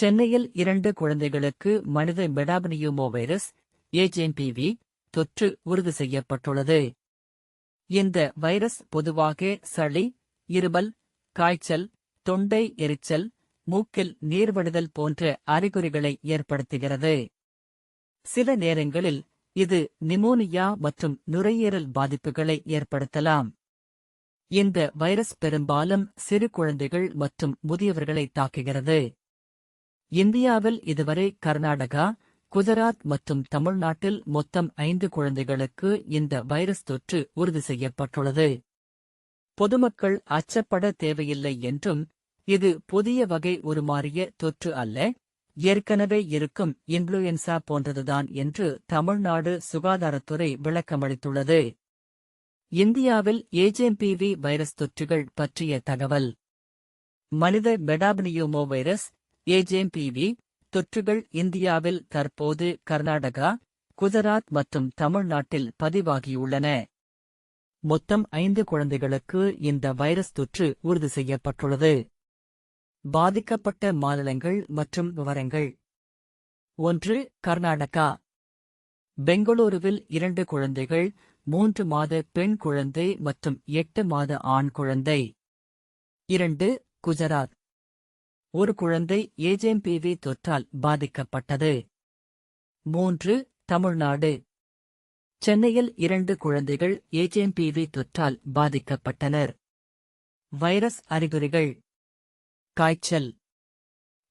சென்னையில் இரண்டு குழந்தைகளுக்கு மனித மெடாபனியூமோ வைரஸ் ஏஜென்பிவி தொற்று உறுதி செய்யப்பட்டுள்ளது. இந்த வைரஸ் பொதுவாக சளி இருமல் காய்ச்சல் தொண்டை எரிச்சல் மூக்கில் நீர்வடுதல் போன்ற அறிகுறிகளை ஏற்படுத்துகிறது. சில நேரங்களில் இது நிமோனியா மற்றும் நுரையீரல் பாதிப்புகளை ஏற்படுத்தலாம். இந்த வைரஸ் பெரும்பாலும் சிறு குழந்தைகள் மற்றும் முதியவர்களை தாக்குகிறது. இந்தியாவில் இதுவரை கர்நாடகா குஜராத் மற்றும் தமிழ்நாட்டில் மொத்தம் ஐந்து குழந்தைகளுக்கு இந்த வைரஸ் தொற்று உறுதி செய்யப்பட்டுள்ளது. பொதுமக்கள் அச்சப்பட தேவையில்லை என்றும் இது புதிய வகை உருமாறிய தொற்று அல்ல ஏற்கனவே இருக்கும் இன்ஃப்ளூயன்சா போன்றதுதான் என்று தமிழ்நாடு சுகாதாரத்துறை விளக்கமளித்துள்ளது. இந்தியாவில் ஏஜெம்பிவி வைரஸ் தொற்றுகள் பற்றிய தகவல். மனித மெடாபனியூமோ வைரஸ் ஏஜேம்பிவி தொற்றுகள் இந்தியாவில் தற்போது கர்நாடகா குஜராத் மற்றும் தமிழ்நாட்டில் பதிவாகியுள்ளன. மொத்தம் ஐந்து குழந்தைகளுக்கு இந்த வைரஸ் தொற்று உறுதி செய்யப்பட்டுள்ளது. பாதிக்கப்பட்ட மாநிலங்கள் மற்றும் விவரங்கள். ஒன்று கர்நாடகா. பெங்களூருவில் இரண்டு குழந்தைகள் மூன்று மாத பெண் குழந்தை மற்றும் எட்டு மாத ஆண் குழந்தை. இரண்டு குஜராத். ஒரு குழந்தை ஏஜேம்பிவி தொற்றால் பாதிக்கப்பட்டது. மூன்று தமிழ்நாடு. சென்னையில் இரண்டு குழந்தைகள் ஏஜேம்பிவி தொற்றால் பாதிக்கப்பட்டனர். வைரஸ் அறிகுறிகள். காய்ச்சல்.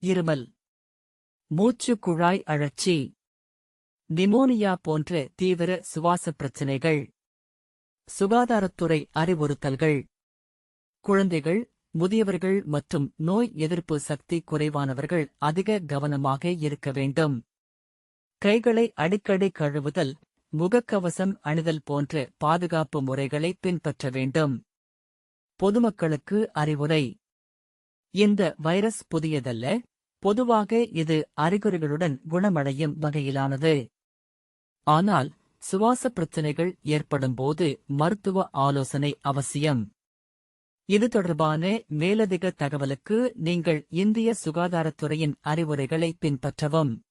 இருமல். மூச்சு குழாய் அழற்சி. நிமோனியா போன்ற தீவிர சுவாச பிரச்சினைகள். சுகாதாரத்துறை அறிவுறுத்தல்கள். குழந்தைகள் முதியவர்கள் மற்றும் நோய் எதிர்ப்பு சக்தி குறைவானவர்கள் அதிக கவனமாக இருக்க வேண்டும். கைகளை அடிக்கடி கழுவுதல் முகக்கவசம் அணிதல் போன்ற பாதுகாப்பு முறைகளை பின்பற்ற வேண்டும். பொதுமக்களுக்கு அறிவுரை. இந்த வைரஸ் புதியதல்ல பொதுவாக இது அறிகுறிகளுடன் குணமடையும் வகையிலானது. ஆனால் சுவாச பிரச்சினைகள் ஏற்படும்போது மருத்துவ ஆலோசனை அவசியம். இது தொடர்பான மேலதிக தகவலுக்கு நீங்கள் இந்திய சுகாதாரத்துறையின் அறிவுரைகளை பின்பற்றவும்.